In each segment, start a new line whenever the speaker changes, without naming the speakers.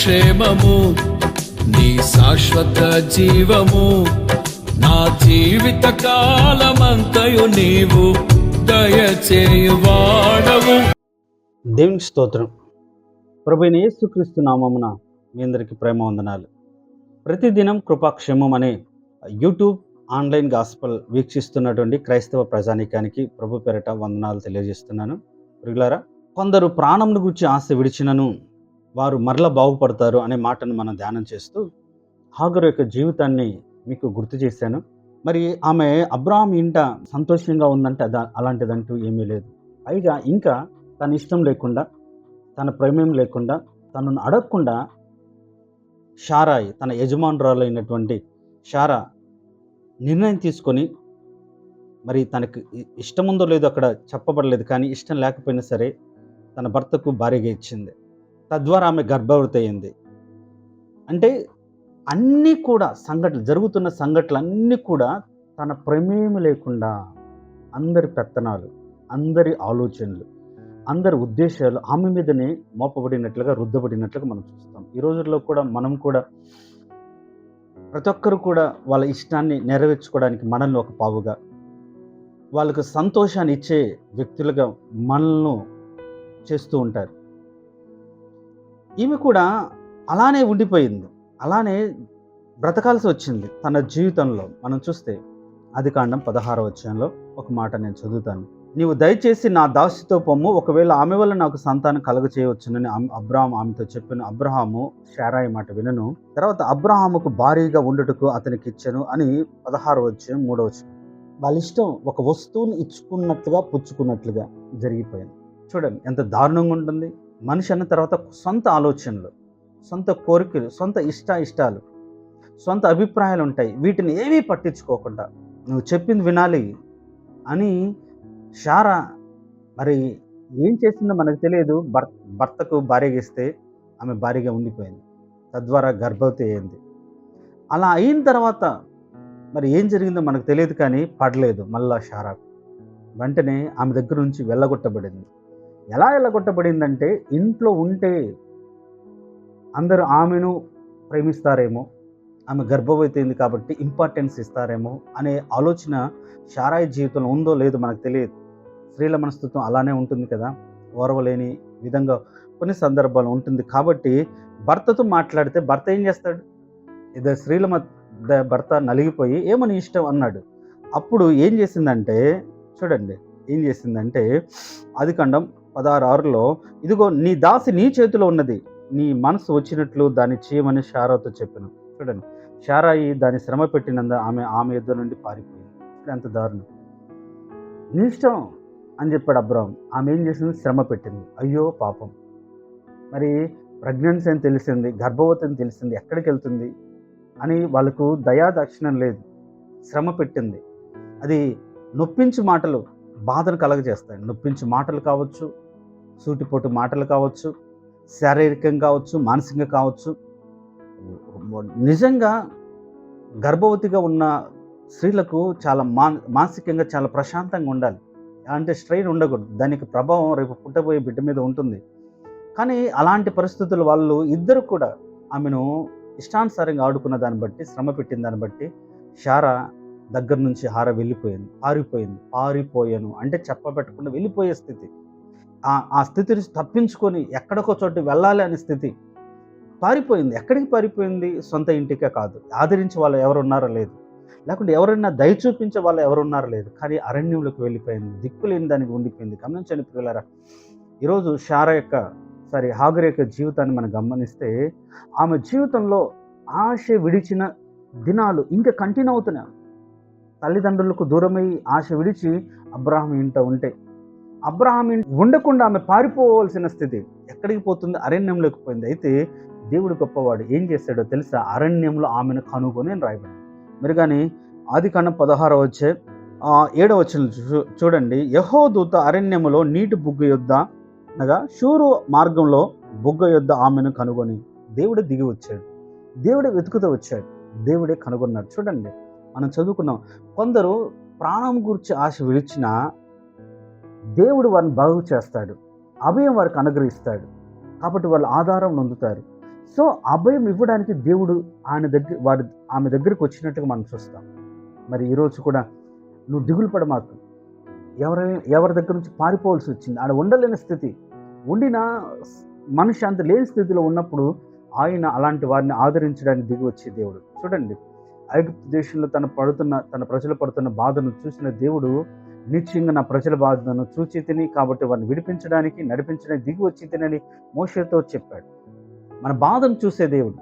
క్షేమము నీ శాశ్వత జీవము నా జీవిత కాలమంతయు నీవు దయచేయువాడవు
దేవునికి స్తోత్రం. ప్రభుని యేసుక్రీస్తు నామమున మీ అందరికీ ప్రేమ వందనాలు. ప్రతిదినం కృపాక్షేమం అనే యూట్యూబ్ ఆన్లైన్ గాస్పల్ వీక్షిస్తున్నటువంటి క్రైస్తవ ప్రజానీకానికి ప్రభు పేరట వందనాలు తెలియజేస్తున్నాను. ప్రియులారా కొందరు ప్రాణంను గురించి ఆశ విడిచినను వారు మరల బాగుపడతారు అనే మాటను మనం ధ్యానం చేస్తూ హాగర్ యొక్క జీవితాన్ని మీకు గుర్తు చేశాను. మరి ఆమె అబ్రాహం ఇంట సంతోషంగా ఉందంటే అలాంటిదంటూ ఏమీ లేదు. పైగా ఇంకా తన ఇష్టం లేకుండా తన ప్రేమేం లేకుండా తనను అడగకుండా షారాయ్ తన యజమానురాలు అయినటువంటి షారా నిర్ణయం తీసుకొని మరి తనకు ఇష్టముందో ఇష్టం ఉందో లేదో అక్కడ చెప్పబడలేదు కానీ ఇష్టం లేకపోయినా సరే తన భర్తకు భారీగా ఇచ్చింది. తద్వారా ఆమె గర్భవతి అయింది. అంటే అన్నీ కూడా సంఘటనలు జరుగుతున్న సంఘటనలు అన్నీ కూడా తన ప్రమేయం లేకుండా అందరి పెత్తనాలు అందరి ఆలోచనలు అందరి ఉద్దేశాలు ఆమె మీదనే మోపబడినట్లుగా రుద్దబడినట్లుగా మనం చూస్తాం. ఈ రోజుల్లో కూడా మనం కూడా ప్రతి ఒక్కరు కూడా వాళ్ళ ఇష్టాన్ని నెరవేర్చుకోవడానికి మనల్ని ఒక పావుగా వాళ్ళకు సంతోషాన్ని ఇచ్చే వ్యక్తులుగా మనల్ని చేస్తూ ఉంటారు. ఈమె కూడా అలానే ఉండిపోయింది. అలానే బ్రతకాల్సి వచ్చింది తన జీవితంలో. మనం చూస్తే అది కాండం పదహారవ వచ్చంలో ఒక మాట నేను చదువుతాను. నీవు దయచేసి నా దాసితో పొమ్ము. ఒకవేళ ఆమె వల్ల నాకు సంతానం కలుగ చేయవచ్చునని అబ్రహాం ఆమెతో చెప్పిన. అబ్రహాము షారాయి మాట వినను. తర్వాత అబ్రహాముకు భారీగా ఉండుటకు అతనికి ఇచ్చాను అని పదహారు వచ్చే మూడవ వాళ్ళ ఇష్టం ఒక వస్తువుని ఇచ్చుకున్నట్లుగా పుచ్చుకున్నట్లుగా జరిగిపోయింది. చూడండి ఎంత దారుణంగా ఉంటుంది. మనిషి అన్న తర్వాత సొంత ఆలోచనలు సొంత కోరికలు సొంత ఇష్ట ఇష్టాలు సొంత అభిప్రాయాలు ఉంటాయి. వీటిని ఏమీ పట్టించుకోకుండా నువ్వు చెప్పింది వినాలి అని షారా మరి ఏం చేసిందో మనకు తెలియదు. భర్ భర్తకు భార్యగా ఇస్తే ఆమె భార్యగా ఉండిపోయింది. తద్వారా గర్భవతి అయింది. అలా అయిన తర్వాత మరి ఏం జరిగిందో మనకు తెలియదు కానీ పడలేదు మళ్ళా షారాకు. వెంటనే ఆమె దగ్గర నుంచి వెళ్ళగొట్టబడింది. ఎలా ఎల్లగొట్టబడిందంటే ఇంట్లో ఉంటే అందరూ ఆమెను ప్రేమిస్తారేమో ఆమె గర్భవతి కాబట్టి ఇంపార్టెన్స్ ఇస్తారేమో అనే ఆలోచన షారాయి జీవితంలో ఉందో లేదో మనకు తెలియదు. స్త్రీల మనస్తత్వం అలానే ఉంటుంది కదా ఓర్వలేని విధంగా కొన్ని సందర్భాలు ఉంటుంది కాబట్టి భర్తతో మాట్లాడితే భర్త ఏం చేస్తాడు? ఇద్దరు స్త్రీల మధ్య భర్త నలిగిపోయి ఏమని ఇష్టం అన్నాడు. అప్పుడు ఏం చేసిందంటే చూడండి ఏం చేసిందంటే అది కండం పదహారు ఆరులో ఇదిగో నీ దాసి నీ చేతిలో ఉన్నది. నీ మనసు వచ్చినట్లు దాన్ని చేయమని షారాతో చెప్పాను. చూడండి షారాయి దాన్ని శ్రమ పెట్టినందు ఆమె ఆమె ఇద్దరు నుండి పారిపోయింది. ఎంత దారుణం. నీ ఇష్టం అని చెప్పాడు అబ్రహం. ఆమె ఏం చేసింది? శ్రమ పెట్టింది. అయ్యో పాపం. మరి ప్రెగ్నెన్సీ అని తెలిసింది గర్భవతి అని తెలిసింది ఎక్కడికి వెళ్తుంది? అని వాళ్ళకు దయా దక్షిణం లేదు. శ్రమ పెట్టింది. అది నొప్పించు మాటలు. బాధను కలగజేస్తాయి. నొప్పించు మాటలు కావచ్చు సూటిపోటు మాటలు కావచ్చు శారీరకంగా కావచ్చు మానసికంగా కావచ్చు. నిజంగా గర్భవతిగా ఉన్న స్త్రీలకు చాలా మా మానసికంగా చాలా ప్రశాంతంగా ఉండాలి. అంటే స్ట్రెయిన్ ఉండకూడదు. దానికి ప్రభావం రేపు పుట్టబోయే బిడ్డ మీద ఉంటుంది. కానీ అలాంటి పరిస్థితులు వాళ్ళు ఇద్దరు కూడా ఆమెను ఇష్టానుసారంగా ఆడుకున్న దాన్ని బట్టి శ్రమ పెట్టిన దాన్ని బట్టి షారా దగ్గర నుంచి హార వెళ్ళిపోయింది పారిపోయింది పారిపోయాను అంటే చెప్పబెట్టకుండా వెళ్ళిపోయే స్థితి. ఆ స్థితి నుంచి తప్పించుకొని ఎక్కడికో చోటు వెళ్ళాలి అనే స్థితి పారిపోయింది. ఎక్కడికి పారిపోయింది? సొంత ఇంటికే కాదు. ఆదరించే వాళ్ళు ఎవరున్నారో లేదు. లేకుంటే ఎవరైనా దయ చూపించే వాళ్ళు ఎవరున్నారో లేదు. కానీ అరణ్యంలోకి వెళ్ళిపోయింది. దిక్కులేని దానికి ఉండిపోయింది. గమనించండి పిల్లలారా ఈరోజు షారా యొక్క సారీ హాగర్ యొక్క జీవితాన్ని మనం గమనిస్తే ఆమె జీవితంలో ఆశ విడిచిన దినాలు ఇంకా కంటిన్యూ అవుతున్నాయి. తల్లిదండ్రులకు దూరమై ఆశ విడిచి అబ్రాహం ఇంట ఉంటే అబ్రహాం ఉండకుండా ఆమె పారిపోవలసిన స్థితి ఎక్కడికి పోతుంది? అరణ్యంలోకి పోయింది. అయితే దేవుడు గొప్పవాడు ఏం చేశాడో తెలుసా? అరణ్యంలో ఆమెను కనుగొని అని రాయబడింది. మీరు కానీ ఆది కన్నా పదహార వచ్చే ఏడవ వచ్చిన చూడండి. యహో దూత అరణ్యములో నీటి బుగ్గ యొద్ద అనగా షూరు మార్గంలో బుగ్గ యొద్ద ఆమెను కనుగొని దేవుడు దిగి వచ్చాడు. దేవుడే వెతుకుతూ వచ్చాడు. దేవుడే కనుగొన్నాడు. చూడండి. మనం చదువుకున్నాం. కొందరు ప్రాణం గురించి ఆశ విడిచిన దేవుడు వారిని బాగు చేస్తాడు. అభయం వారికి అనుగ్రహిస్తాడు. కాబట్టి వాళ్ళు ఆధారం నొందుతారు. సో అభయం ఇవ్వడానికి దేవుడు ఆయన దగ్గర వారి ఆమె దగ్గరికి వచ్చినట్టుగా మనం చూస్తాం. మరి ఈరోజు కూడా నువ్వు దిగులు పడమాకు. ఎవరి ఎవరి దగ్గర నుంచి పారిపోవాల్సి వచ్చింది? ఆడ ఉండలేని స్థితి. ఉండిన మనిషి అంత లేని స్థితిలో ఉన్నప్పుడు ఆయన అలాంటి వారిని ఆదరించడానికి దిగి వచ్చే దేవుడు. చూడండి. ఐగుప్తు దేశంలో తన పడుతున్న తన ప్రజలు పడుతున్న బాధను చూసిన దేవుడు నిశ్చయంగా నా ప్రజల బాధను చూచి తిని కాబట్టి వారిని విడిపించడానికి నడిపించడానికి దిగి వచ్చి తినని మోషతో చెప్పాడు. మన బాధను చూసే దేవుడు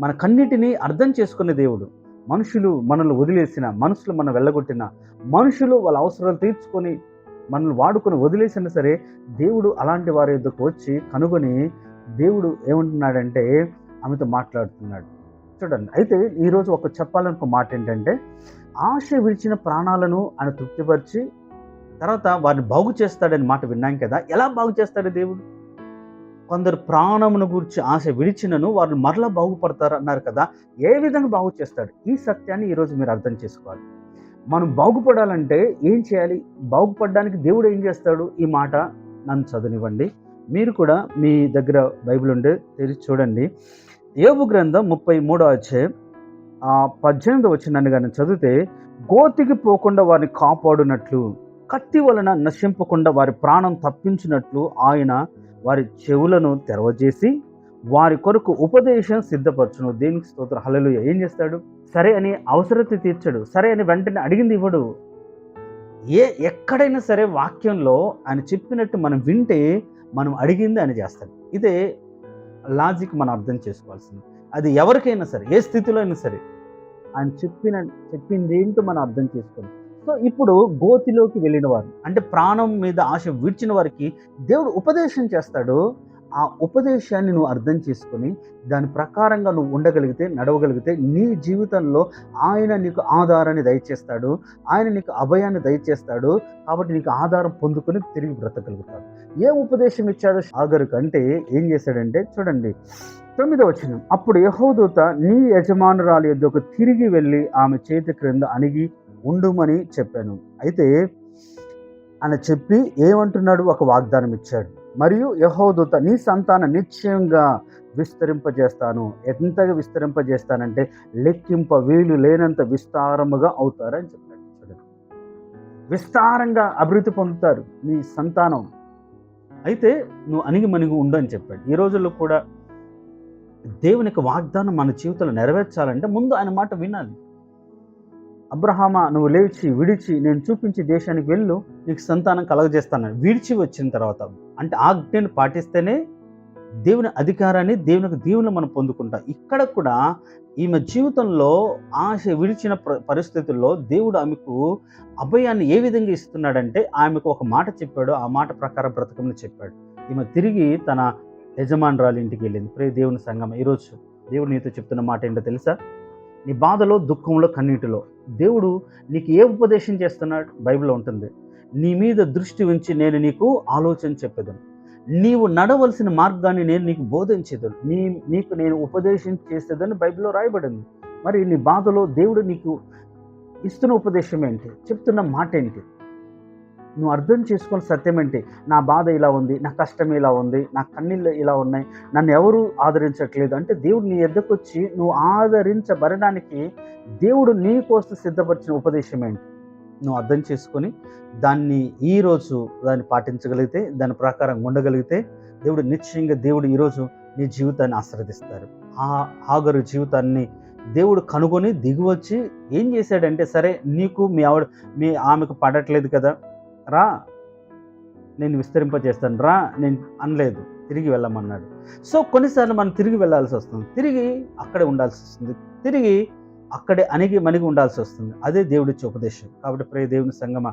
మన కన్నిటిని అర్థం చేసుకునే దేవుడు మనుషులు మనల్ని వదిలేసిన మనుషులు మనం వెళ్ళగొట్టిన మనుషులు వాళ్ళ అవసరాలు తీర్చుకొని మనల్ని వాడుకొని వదిలేసినా సరే దేవుడు అలాంటి వారి యొద్దకు వచ్చి కనుగొని దేవుడు ఏమంటున్నాడంటే ఆమెతో మాట్లాడుతున్నాడు. చూడండి. అయితే ఈరోజు ఒక చెప్పాలనుకో మాట ఏంటంటే ఆశ విడిచిన ప్రాణాలను ఆయన తృప్తిపరిచి తర్వాత వారిని బాగు చేస్తాడని మాట విన్నాం కదా ఎలా బాగు చేస్తాడు దేవుడు? కొందరు ప్రాణమును గురించి ఆశ విడిచినను వారిని మరలా బాగుపడతారు అన్నారు కదా ఏ విధంగా బాగు చేస్తాడు? ఈ సత్యాన్ని ఈరోజు మీరు అర్థం చేసుకోవాలి. మనం బాగుపడాలంటే ఏం చేయాలి? బాగుపడడానికి దేవుడు ఏం చేస్తాడు? ఈ మాట నన్ను చదవనివ్వండి. మీరు కూడా మీ దగ్గర బైబిల్ ఉండే తెరిచి చూడండి. యోబు గ్రంథం ముప్పై మూడో వచ్చే పద్దెనిమిది వచ్చినాన్ని కానీ చదివితే గోతికి పోకుండా వారిని కాపాడునట్లు కత్తి వలన నశింపకుండా వారి ప్రాణం తప్పించినట్లు ఆయన వారి చెవులను తెరవజేసి వారి కొరకు ఉపదేశం సిద్ధపరచును. దేనికి స్తోత్ర. హలలు ఏం చేస్తాడు? సరే అని అవసరత తీర్చడు. సరే అని వెంటనే అడిగింది ఇవ్వడు. ఏ ఎక్కడైనా సరే వాక్యంలో ఆయన చెప్పినట్టు మనం వింటే మనం అడిగింది ఆయన చేస్తాడు. ఇదే లాజిక్ మనం అర్థం చేసుకోవాల్సింది. అది ఎవరికైనా సరే ఏ స్థితిలో అయినా సరే ఆయన చెప్పిన చెప్పింది ఏంటో మనం అర్థం చేసుకోవాలి. సో ఇప్పుడు గోతిలోకి వెళ్ళిన వారు అంటే ప్రాణం మీద ఆశ విడిచిన వారికి దేవుడు ఉపదేశం చేస్తాడు ఆ ఉపదేశాన్ని నువ్వు అర్థం చేసుకొని దాని ప్రకారంగా నువ్వు ఉండగలిగితే నడవగలిగితే నీ జీవితంలో ఆయన నీకు ఆధారాన్ని దయచేస్తాడు. ఆయన నీకు అభయాన్ని దయచేస్తాడు. కాబట్టి నీకు ఆధారం పొందుకొని తిరిగి బ్రతకగలుగుతాడు. ఏ ఉపదేశం ఇచ్చాడు సాగర్ అంటే ఏం చేశాడంటే చూడండి తొమ్మిదో వచ్చిన అప్పుడు యహోదూత నీ యజమానురాలి యొద్దకు తిరిగి వెళ్ళి ఆమె చేతి క్రింద అణిగి ఉండుమని చెప్పాను. అయితే ఆయన చెప్పి ఏమంటున్నాడు? ఒక వాగ్దానం ఇచ్చాడు. మరియు యహోదూత నీ సంతానం నిశ్చయంగా విస్తరింపజేస్తాను. ఎంతగా విస్తరింపజేస్తానంటే లెక్కింప వీలు లేనంత విస్తారముగా అవుతారని చెప్పాడు. చూడండి విస్తారంగా అభివృద్ధి పొందుతారు నీ సంతానం. అయితే నువ్వు అణిగి మణిగి ఉండని చెప్పాడు. ఈ రోజుల్లో కూడా దేవునికి వాగ్దానం మన జీవితంలో నెరవేర్చాలంటే ముందు ఆయన మాట వినాలి. అబ్రహామా నువ్వు లేచి విడిచి నేను చూపించి దేశానికి వెళ్ళు నీకు సంతానం కలగజేస్తాను విడిచి వచ్చిన తర్వాత అంటే ఆజ్ఞను పాటిస్తేనే దేవుని అధికారాన్ని దేవునికి దీవులు మనం పొందుకుంటాం. ఇక్కడ కూడా ఈమె జీవితంలో ఆశ విడిచిన పరిస్థితుల్లో దేవుడు ఆమెకు అభయాన్ని ఏ విధంగా ఇస్తున్నాడంటే ఆమెకు ఒక మాట చెప్పాడు ఆ మాట ప్రకారం బ్రతకమని చెప్పాడు. ఈమె తిరిగి తన యజమానురాలి ఇంటికి వెళ్ళింది. ప్రే దేవుని సంగమ ఈరోజు దేవుడు నీతో చెప్తున్న మాట ఏంటో తెలుసా? నీ బాధలో దుఃఖంలో కన్నీటిలో దేవుడు నీకు ఏ ఉపదేశం చేస్తున్నాడు? బైబిల్లో ఉంటుంది. నీ మీద దృష్టి ఉంచి నేను నీకు ఆలోచన చెప్పేదను. నీవు నడవలసిన మార్గాన్ని నేను నీకు బోధించేదను. నీ నీకు నేను ఉపదేశం చేసేదని బైబిల్లో రాయబడింది. మరి నీ బాధలో దేవుడు నీకు ఇస్తున్న ఉపదేశం ఏంటి? చెప్తున్న మాట ఏంటి నువ్వు అర్థం చేసుకున్న సత్యం ఏంటి? నా బాధ ఇలా ఉంది నా కష్టం ఇలా ఉంది నా కన్నీళ్ళు ఇలా ఉన్నాయి నన్ను ఎవరు ఆదరించట్లేదు? అంటే దేవుడు నీ ఎద్దకు వచ్చి నువ్వు ఆదరించబడడానికి దేవుడు నీ కోసం సిద్ధపరిచిన ఉపదేశం ఏంటి? నువ్వు అర్థం చేసుకొని దాన్ని ఈరోజు దాన్ని పాటించగలిగితే దాని ప్రకారం ఉండగలిగితే దేవుడు నిశ్చయంగా దేవుడు ఈరోజు నీ జీవితాన్ని ఆశ్రదిస్తారు ఆ ఆగరు జీవితాన్ని దేవుడు కనుగొని దిగువచ్చి ఏం చేశాడంటే సరే నీకు మీ ఆవిడ మీ ఆమెకు పడట్లేదు కదా రా. నేను విస్తరింపజేస్తాను రా. నేను అనలేదు. తిరిగి వెళ్ళమన్నాడు. సో కొన్నిసార్లు మనం తిరిగి వెళ్ళాల్సి వస్తుంది. తిరిగి అక్కడే ఉండాల్సి వస్తుంది. తిరిగి అక్కడే అణిగి మణిగి ఉండాల్సి వస్తుంది. అదే దేవుడిచ్చే ఉపదేశం. కాబట్టి ప్రే దేవుని సంగమ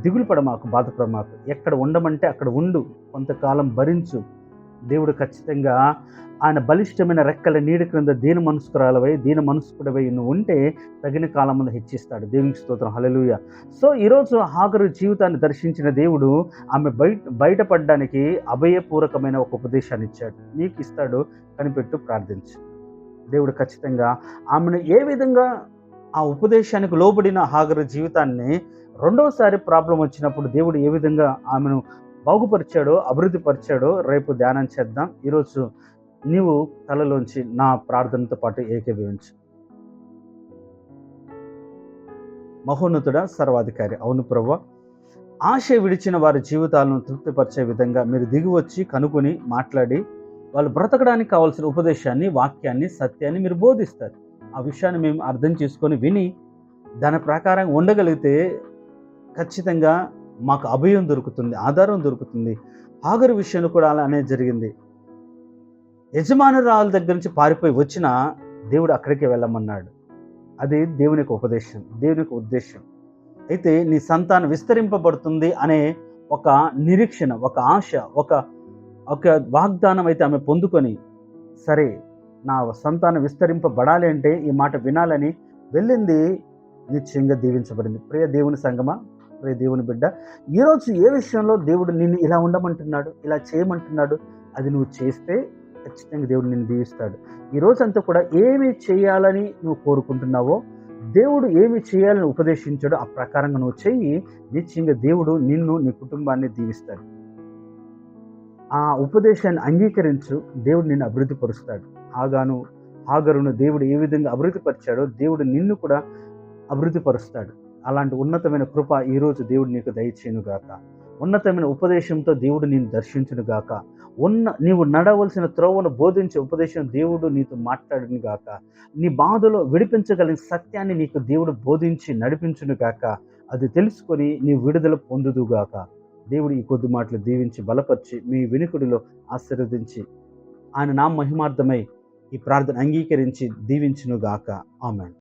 దిగులు పడమాకు మాకు బాధపడ మాకు ఎక్కడ ఉండమంటే అక్కడ ఉండు. కొంతకాలం భరించు. దేవుడు ఖచ్చితంగా ఆయన బలిష్టమైన రెక్కల నీడ క్రింద దీన మనస్కురాలవై దీన మనస్కుడవై నువ్వు ఉంటే తగిన కాలం హెచ్చిస్తాడు. దేవునికి స్తోత్రం. హలలుయ సో ఈరోజు హాగరు జీవితాన్ని దర్శించిన దేవుడు ఆమె బయట బయటపడడానికి అభయపూర్వకమైన ఒక ఉపదేశాన్ని ఇచ్చాడు. నీకు ఇస్తాడు కనిపెట్టు ప్రార్థించు. దేవుడు ఖచ్చితంగా ఆమెను ఏ విధంగా ఆ ఉపదేశానికి లోబడిన హాగరు జీవితాన్ని రెండవసారి ప్రాబ్లం వచ్చినప్పుడు దేవుడు ఏ విధంగా ఆమెను బాగుపరిచాడో అభివృద్ధి పరిచాడో రేపు ధ్యానం చేద్దాం. ఈరోజు నీవు తలలోంచి నా ప్రార్థనతో పాటు ఏకీభవించు. మహోన్నతుడ సర్వాధికారి. అవును ప్రభు. ఆశ విడిచిన వారి జీవితాలను తృప్తిపరిచే విధంగా మీరు దిగి వచ్చి కనుక్కొని మాట్లాడి వాళ్ళు బ్రతకడానికి కావాల్సిన ఉపదేశాన్ని వాక్యాన్ని సత్యాన్ని మీరు బోధిస్తారు. ఆ విషయాన్ని మేము అర్థం చేసుకొని విని దాని ప్రకారం ఉండగలిగితే ఖచ్చితంగా మాకు అభయం దొరుకుతుంది ఆధారం దొరుకుతుంది. హాగరు విషయంలో కూడా అలానే జరిగింది. యజమానురాల దగ్గర నుంచి పారిపోయి వచ్చిన దేవుడు అక్కడికి వెళ్ళమన్నాడు. అది దేవుని యొక్క ఉపదేశం దేవుని యొక్క ఉద్దేశం. అయితే నీ సంతానం విస్తరింపబడుతుంది అనే ఒక నిరీక్షణ ఒక ఆశ ఒక ఒక వాగ్దానం అయితే ఆమె పొందుకొని సరే నా సంతానం విస్తరింపబడాలి అంటే ఈ మాట వినాలని వెళ్ళింది నిశ్చయంగా దీవించబడింది. ప్రియ దేవుని సంగమా ప్రే దేవుని బిడ్డ ఈరోజు ఏ విషయంలో దేవుడు నిన్ను ఇలా ఉండమంటున్నాడు ఇలా చేయమంటున్నాడు అది నువ్వు చేస్తే ఖచ్చితంగా దేవుడు నిన్ను దీవిస్తాడు. ఈరోజు అంతా కూడా ఏమి చేయాలని నువ్వు కోరుకుంటున్నావో దేవుడు ఏమి చేయాలని ఉపదేశించాడో ఆ ప్రకారంగా నువ్వు చెయ్యి నిశ్చయంగా దేవుడు నిన్ను నీ కుటుంబాన్ని దీవిస్తాడు. ఆ ఉపదేశాన్ని అంగీకరించు దేవుడు నిన్ను అభివృద్ధి పరుస్తాడు ఆగాను ఆగరును దేవుడు ఏ విధంగా అభివృద్ధి పరిచాడో దేవుడు నిన్ను కూడా అభివృద్ధి పరుస్తాడు అలాంటి ఉన్నతమైన కృప ఈరోజు దేవుడు నీకు దయచేయునుగాక. ఉన్నతమైన ఉపదేశంతో దేవుడు నేను దర్శించునుగాక. ఉన్న నీవు నడవలసిన త్రోవను బోధించే ఉపదేశం దేవుడు నీతో మాట్లాడును గాక నీ బాధలో విడిపించగలిగిన సత్యాన్ని నీకు దేవుడు బోధించి నడిపించును గాక అది తెలుసుకొని నీ విడుదల పొందుదుగాక. దేవుడు ఈ కొద్ది మాటలు దీవించి బలపరిచి మీ వినికుడిలో ఆశీర్వదించి ఆయన నా మహిమార్థమై ఈ ప్రార్థన అంగీకరించి దీవించునుగాక. ఆమెన్.